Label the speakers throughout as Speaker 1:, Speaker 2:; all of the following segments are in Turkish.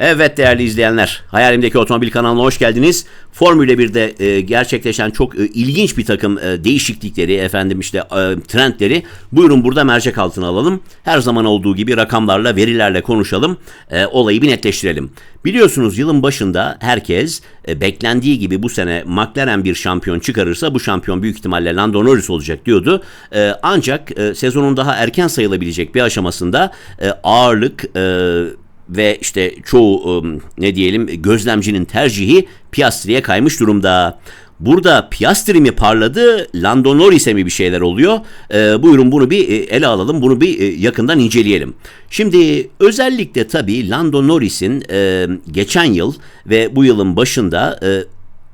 Speaker 1: Evet değerli izleyenler, Hayalimdeki Otomobil kanalına hoş geldiniz. Formula 1'de e, gerçekleşen çok e, ilginç bir takım e, değişiklikleri, efendim işte e, trendleri buyurun burada mercek altına alalım. Her zaman olduğu gibi rakamlarla, verilerle konuşalım, e, olayı bir netleştirelim. Biliyorsunuz yılın başında herkes e, beklendiği gibi bu sene McLaren bir şampiyon çıkarırsa bu şampiyon büyük ihtimalle Lando Norris olacak diyordu. E, ancak e, sezonun daha erken sayılabilecek bir aşamasında e, ağırlık... E, ve işte çoğu ım, ne diyelim gözlemcinin tercihi Piastri'ye kaymış durumda. Burada Piastri mi parladı, Lando Norris'e mi bir şeyler oluyor? Ee, buyurun bunu bir e, ele alalım, bunu bir e, yakından inceleyelim. Şimdi özellikle tabii Lando Norris'in e, geçen yıl ve bu yılın başında e,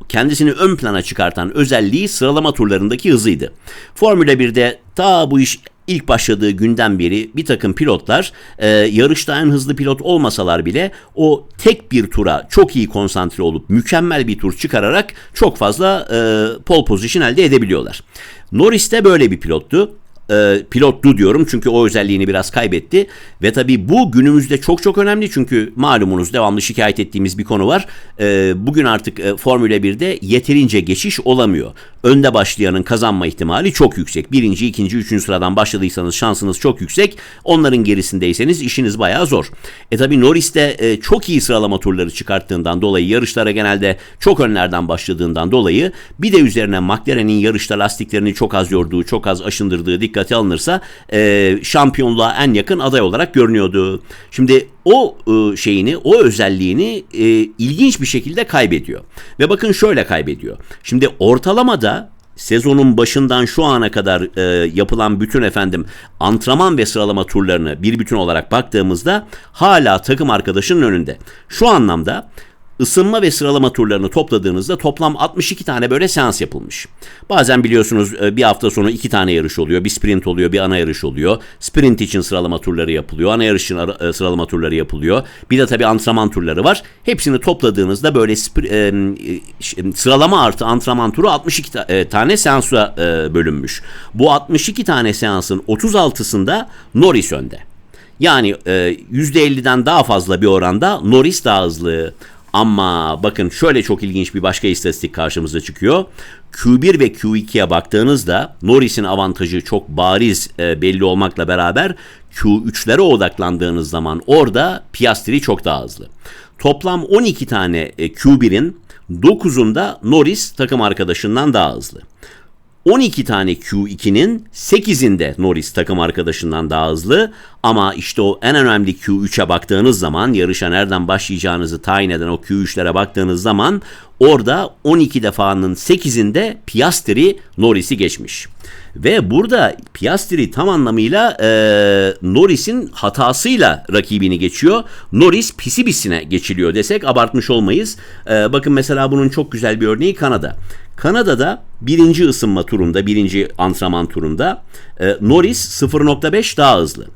Speaker 1: kendisini ön plana çıkartan özelliği sıralama turlarındaki hızıydı. Formula 1'de ta bu iş ilk başladığı günden beri bir takım pilotlar e, yarışta en hızlı pilot olmasalar bile o tek bir tura çok iyi konsantre olup mükemmel bir tur çıkararak çok fazla e, pole position elde edebiliyorlar. Norris de böyle bir pilottu e, pilottu diyorum çünkü o özelliğini biraz kaybetti. Ve tabii bu günümüzde çok çok önemli çünkü malumunuz devamlı şikayet ettiğimiz bir konu var. E, bugün artık e, Formula 1'de yeterince geçiş olamıyor. Önde başlayanın kazanma ihtimali çok yüksek. Birinci, ikinci, üçüncü sıradan başladıysanız şansınız çok yüksek. Onların gerisindeyseniz işiniz bayağı zor. E tabii Norris de e, çok iyi sıralama turları çıkarttığından dolayı yarışlara genelde çok önlerden başladığından dolayı bir de üzerine McLaren'in yarışta lastiklerini çok az yorduğu, çok az aşındırdığı dikkate alınırsa e, şampiyonluğa en yakın aday olarak görünüyordu. Şimdi o e, şeyini, o özelliğini e, ilginç bir şekilde kaybediyor. Ve bakın şöyle kaybediyor. Şimdi ortalamada sezonun başından şu ana kadar e, yapılan bütün efendim antrenman ve sıralama turlarını bir bütün olarak baktığımızda hala takım arkadaşının önünde. Şu anlamda ısınma ve sıralama turlarını topladığınızda toplam 62 tane böyle seans yapılmış. Bazen biliyorsunuz e, bir hafta sonu iki tane yarış oluyor. Bir sprint oluyor, bir ana yarış oluyor. Sprint için sıralama turları yapılıyor. Ana yarış için e, sıralama turları yapılıyor. Bir de tabii antrenman turları var. Hepsini topladığınızda böyle e, sıralama artı antrenman turu 62 tane seansa bölünmüş. Bu 62 tane seansın 36'sında Norris önde. Yani %50'den daha fazla bir oranda Norris daha hızlı. Ama bakın şöyle çok ilginç bir başka istatistik karşımıza çıkıyor. Q1 ve Q2'ye baktığınızda Norris'in avantajı çok bariz e, belli olmakla beraber Q3'lere odaklandığınız zaman orada Piastri çok daha hızlı. Toplam 12 tane e, Q1'in 9'unda Norris takım arkadaşından daha hızlı. 12 tane Q2'nin 8'inde Norris takım arkadaşından daha hızlı ama işte o en önemli Q3'e baktığınız zaman yarışa nereden başlayacağınızı tayin eden o Q3'lere baktığınız zaman orada 12 defanın 8'inde Piastri Norris'i geçmiş. Ve burada Piastri tam anlamıyla e, Norris'in hatasıyla rakibini geçiyor. Norris pisi bisine geçiliyor desek abartmış olmayız. E, bakın mesela bunun çok güzel bir örneği Kanada. Kanada'da birinci ısınma turunda, birinci antrenman turunda e, Norris 0.5 daha hızlı.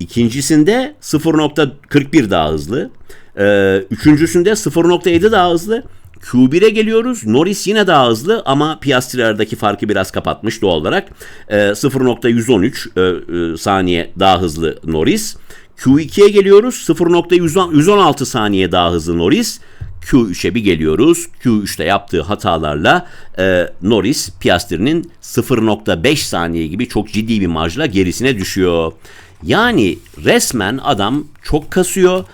Speaker 1: İkincisinde 0.41 daha hızlı. E, üçüncüsünde 0.7 daha hızlı. Q1'e geliyoruz. Norris yine daha hızlı ama Piastri aradaki farkı biraz kapatmış doğal olarak. E, 0.113 e, e, saniye daha hızlı Norris. Q2'ye geliyoruz. 0.116 saniye daha hızlı Norris. Q3'e bir geliyoruz. Q3'te yaptığı hatalarla e, Norris Piastri'nin 0.5 saniye gibi çok ciddi bir marjla gerisine düşüyor. Yani resmen adam çok kasıyor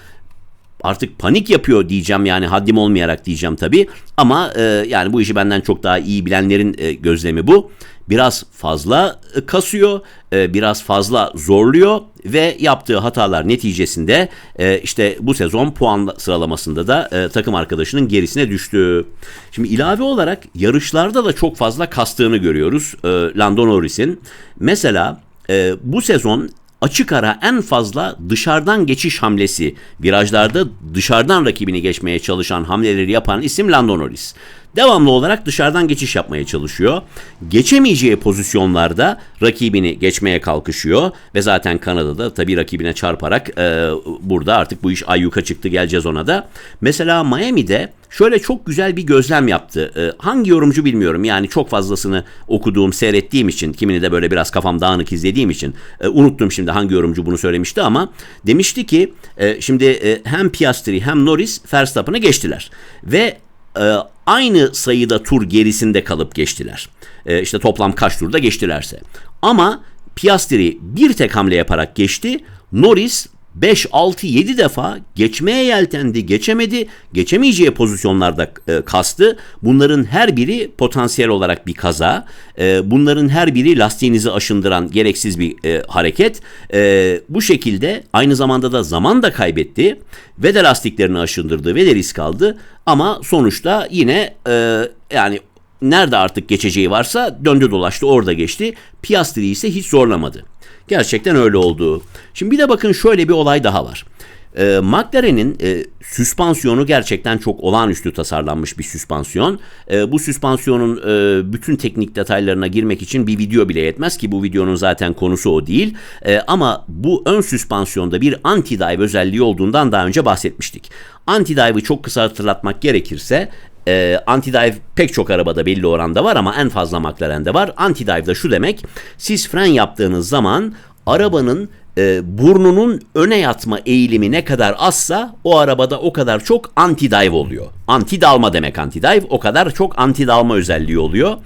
Speaker 1: artık panik yapıyor diyeceğim yani haddim olmayarak diyeceğim tabii. Ama e, yani bu işi benden çok daha iyi bilenlerin e, gözlemi bu. Biraz fazla e, kasıyor, e, biraz fazla zorluyor ve yaptığı hatalar neticesinde e, işte bu sezon puan sıralamasında da e, takım arkadaşının gerisine düştü. Şimdi ilave olarak yarışlarda da çok fazla kastığını görüyoruz e, Lando Norris'in. Mesela e, bu sezon açık ara en fazla dışarıdan geçiş hamlesi, virajlarda dışarıdan rakibini geçmeye çalışan hamleleri yapan isim Lando Norris. Devamlı olarak dışarıdan geçiş yapmaya çalışıyor. Geçemeyeceği pozisyonlarda rakibini geçmeye kalkışıyor ve zaten Kanada'da tabii rakibine çarparak e, burada artık bu iş ayyuka çıktı geleceğiz ona da. Mesela Miami'de şöyle çok güzel bir gözlem yaptı. Ee, hangi yorumcu bilmiyorum yani çok fazlasını okuduğum, seyrettiğim için, kimini de böyle biraz kafam dağınık izlediğim için e, unuttum şimdi hangi yorumcu bunu söylemişti ama demişti ki e, şimdi e, hem Piastri hem Norris Verstappen'ı geçtiler ve e, aynı sayıda tur gerisinde kalıp geçtiler. E, işte toplam kaç turda geçtilerse. Ama Piastri bir tek hamle yaparak geçti. Norris 5, 6, 7 defa geçmeye yeltendi, geçemedi. Geçemeyeceği pozisyonlarda e, kastı. Bunların her biri potansiyel olarak bir kaza. E, bunların her biri lastiğinizi aşındıran gereksiz bir e, hareket. E, bu şekilde aynı zamanda da zaman da kaybetti. Ve de lastiklerini aşındırdı ve de risk aldı. Ama sonuçta yine e, yani nerede artık geçeceği varsa döndü dolaştı orada geçti. Piastri ise hiç zorlamadı. Gerçekten öyle oldu. Şimdi bir de bakın şöyle bir olay daha var. E, McLaren'in e, süspansiyonu gerçekten çok olağanüstü tasarlanmış bir süspansiyon. E, bu süspansiyonun e, bütün teknik detaylarına girmek için bir video bile yetmez ki bu videonun zaten konusu o değil. E, ama bu ön süspansiyonda bir anti-dive özelliği olduğundan daha önce bahsetmiştik. Anti-dive'ı çok kısa hatırlatmak gerekirse e, anti-dive pek çok arabada belli oranda var ama en fazla McLaren'de var. Anti-dive da şu demek. Siz fren yaptığınız zaman arabanın e, burnunun öne yatma eğilimi ne kadar azsa o arabada o kadar çok anti-dive oluyor. Anti-dalma demek anti-dive o kadar çok anti-dalma özelliği oluyor.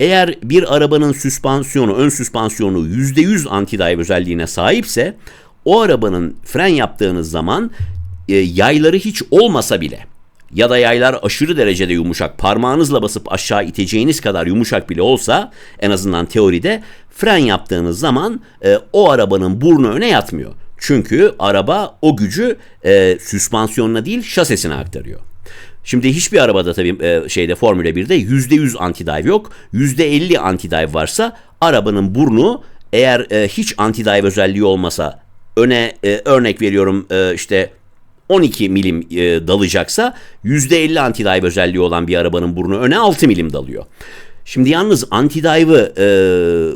Speaker 1: Eğer bir arabanın süspansiyonu, ön süspansiyonu %100 anti-dive özelliğine sahipse o arabanın fren yaptığınız zaman e, yayları hiç olmasa bile ya da yaylar aşırı derecede yumuşak parmağınızla basıp aşağı iteceğiniz kadar yumuşak bile olsa en azından teoride fren yaptığınız zaman e, o arabanın burnu öne yatmıyor. Çünkü araba o gücü e, süspansiyonuna değil şasesine aktarıyor. Şimdi hiçbir arabada tabii e, şeyde Formula 1'de %100 anti-dive yok. %50 anti-dive varsa arabanın burnu eğer e, hiç anti-dive özelliği olmasa öne e, örnek veriyorum e, işte 12 milim e, dalacaksa %50 anti-dive özelliği olan bir arabanın burnu öne 6 milim dalıyor. Şimdi yalnız anti-dive'ı e,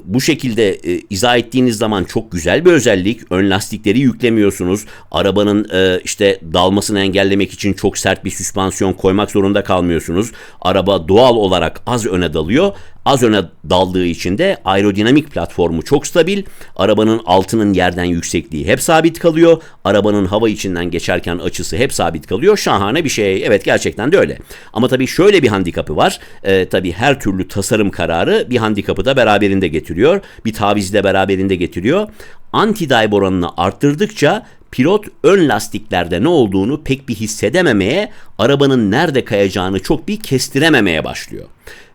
Speaker 1: bu şekilde e, izah ettiğiniz zaman çok güzel bir özellik. Ön lastikleri yüklemiyorsunuz. Arabanın e, işte dalmasını engellemek için çok sert bir süspansiyon koymak zorunda kalmıyorsunuz. Araba doğal olarak az öne dalıyor Az öne daldığı için de aerodinamik platformu çok stabil. Arabanın altının yerden yüksekliği hep sabit kalıyor. Arabanın hava içinden geçerken açısı hep sabit kalıyor. Şahane bir şey. Evet gerçekten de öyle. Ama tabii şöyle bir handikapı var. Ee, tabii her türlü tasarım kararı bir handikapı da beraberinde getiriyor. Bir tavizi de beraberinde getiriyor. Anti-dive oranını arttırdıkça pilot ön lastiklerde ne olduğunu pek bir hissedememeye, arabanın nerede kayacağını çok bir kestirememeye başlıyor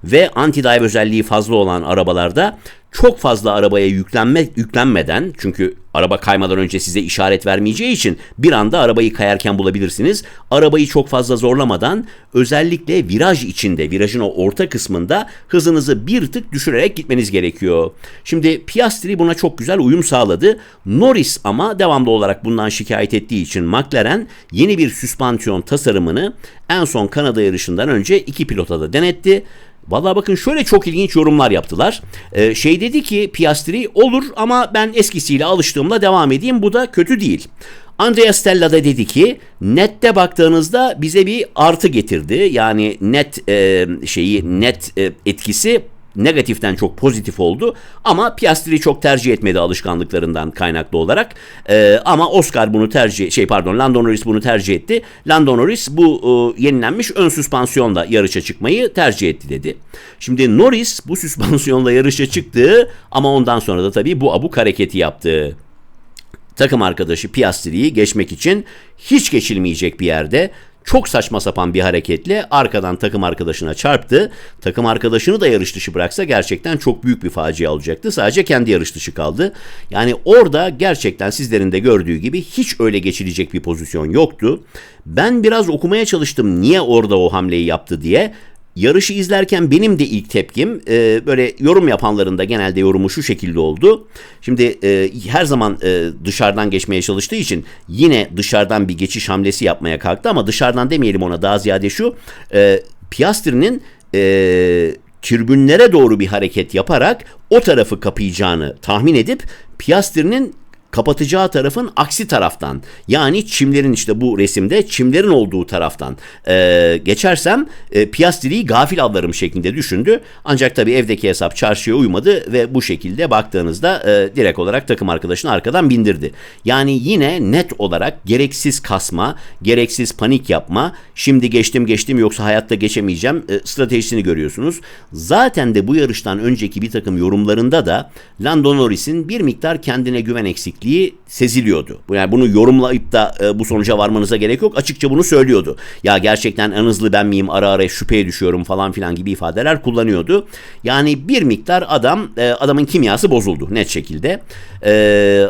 Speaker 1: ve anti-dive özelliği fazla olan arabalarda çok fazla arabaya yüklenme, yüklenmeden çünkü araba kaymadan önce size işaret vermeyeceği için bir anda arabayı kayarken bulabilirsiniz. Arabayı çok fazla zorlamadan özellikle viraj içinde, virajın o orta kısmında hızınızı bir tık düşürerek gitmeniz gerekiyor. Şimdi Piastri buna çok güzel uyum sağladı. Norris ama devamlı olarak bundan şikayet ettiği için McLaren yeni bir süspansiyon tasarımını en son Kanada yarışından önce iki pilota da denetti. Valla bakın şöyle çok ilginç yorumlar yaptılar. Ee, şey dedi ki Piastri olur ama ben eskisiyle alıştığımla devam edeyim bu da kötü değil. Andrea Stella da dedi ki nette baktığınızda bize bir artı getirdi. Yani net e, şeyi net e, etkisi negatiften çok pozitif oldu ama Piastri çok tercih etmedi alışkanlıklarından kaynaklı olarak. Ee, ama Oscar bunu tercih şey pardon Lando Norris bunu tercih etti. Lando Norris bu e, yenilenmiş ön süspansiyonla yarışa çıkmayı tercih etti dedi. Şimdi Norris bu süspansiyonla yarışa çıktı ama ondan sonra da tabii bu abuk hareketi yaptı takım arkadaşı Piastri'yi geçmek için hiç geçilmeyecek bir yerde çok saçma sapan bir hareketle arkadan takım arkadaşına çarptı. Takım arkadaşını da yarış dışı bıraksa gerçekten çok büyük bir facia olacaktı. Sadece kendi yarış dışı kaldı. Yani orada gerçekten sizlerin de gördüğü gibi hiç öyle geçilecek bir pozisyon yoktu. Ben biraz okumaya çalıştım niye orada o hamleyi yaptı diye. Yarışı izlerken benim de ilk tepkim e, böyle yorum yapanların da genelde yorumu şu şekilde oldu. Şimdi e, her zaman e, dışarıdan geçmeye çalıştığı için yine dışarıdan bir geçiş hamlesi yapmaya kalktı ama dışarıdan demeyelim ona daha ziyade şu e, Piastri'nin e, tribünlere doğru bir hareket yaparak o tarafı kapayacağını tahmin edip Piastri'nin kapatacağı tarafın aksi taraftan yani çimlerin işte bu resimde çimlerin olduğu taraftan e, geçersem e, Piastri'yi gafil avlarım şeklinde düşündü. Ancak tabii evdeki hesap çarşıya uymadı ve bu şekilde baktığınızda e, direkt olarak takım arkadaşını arkadan bindirdi. Yani yine net olarak gereksiz kasma, gereksiz panik yapma, şimdi geçtim geçtim yoksa hayatta geçemeyeceğim e, stratejisini görüyorsunuz. Zaten de bu yarıştan önceki bir takım yorumlarında da Lando Norris'in bir miktar kendine güven eksikliği seziliyordu. Bu- Yani bunu yorumlayıp da e, bu sonuca varmanıza gerek yok. Açıkça bunu söylüyordu. Ya gerçekten en hızlı ben miyim ara ara şüpheye düşüyorum falan filan gibi ifadeler kullanıyordu. Yani bir miktar adam e, adamın kimyası bozuldu net şekilde. E,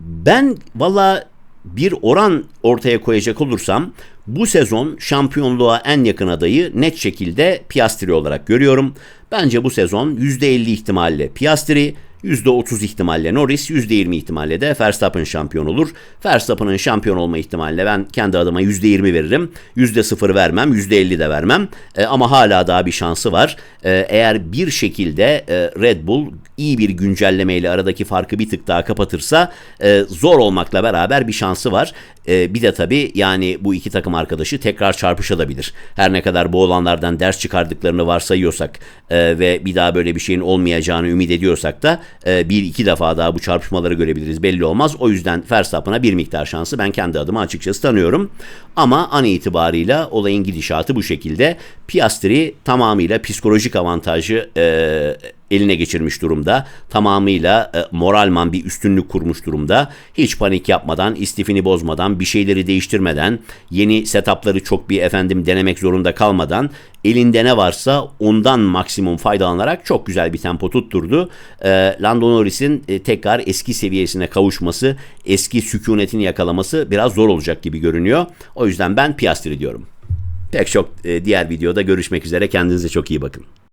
Speaker 1: ben valla bir oran ortaya koyacak olursam bu sezon şampiyonluğa en yakın adayı net şekilde Piastri olarak görüyorum. Bence bu sezon %50 ihtimalle Piastri, %30 ihtimalle Norris, %20 ihtimalle de Verstappen şampiyon olur. Verstappen'ın şampiyon olma ihtimalle ben kendi adıma %20 veririm. %0 vermem, %50 de vermem. E, ama hala daha bir şansı var. E, eğer bir şekilde e, Red Bull iyi bir güncellemeyle aradaki farkı bir tık daha kapatırsa e, zor olmakla beraber bir şansı var. E, bir de tabii yani bu iki takım arkadaşı tekrar çarpışabilir. Her ne kadar bu olanlardan ders çıkardıklarını varsayıyorsak e, ve bir daha böyle bir şeyin olmayacağını ümit ediyorsak da e, bir iki defa daha bu çarpışmaları görebiliriz belli olmaz. O yüzden Verstappen'a bir miktar şansı ben kendi adıma açıkçası tanıyorum. Ama an itibarıyla olayın gidişatı bu şekilde. Piastri tamamıyla psikolojik avantajı e, eline geçirmiş durumda. Tamamıyla e, moralman bir üstünlük kurmuş durumda. Hiç panik yapmadan, istifini bozmadan, bir şeyleri değiştirmeden, yeni setupları çok bir efendim denemek zorunda kalmadan elinde ne varsa ondan maksimum faydalanarak çok güzel bir tempo tutturdu. E, Lando Norris'in e, tekrar eski seviyesine kavuşması, eski sükunetini yakalaması biraz zor olacak gibi görünüyor. O yüzden ben Piastri diyorum. Pek çok e, diğer videoda görüşmek üzere. Kendinize çok iyi bakın.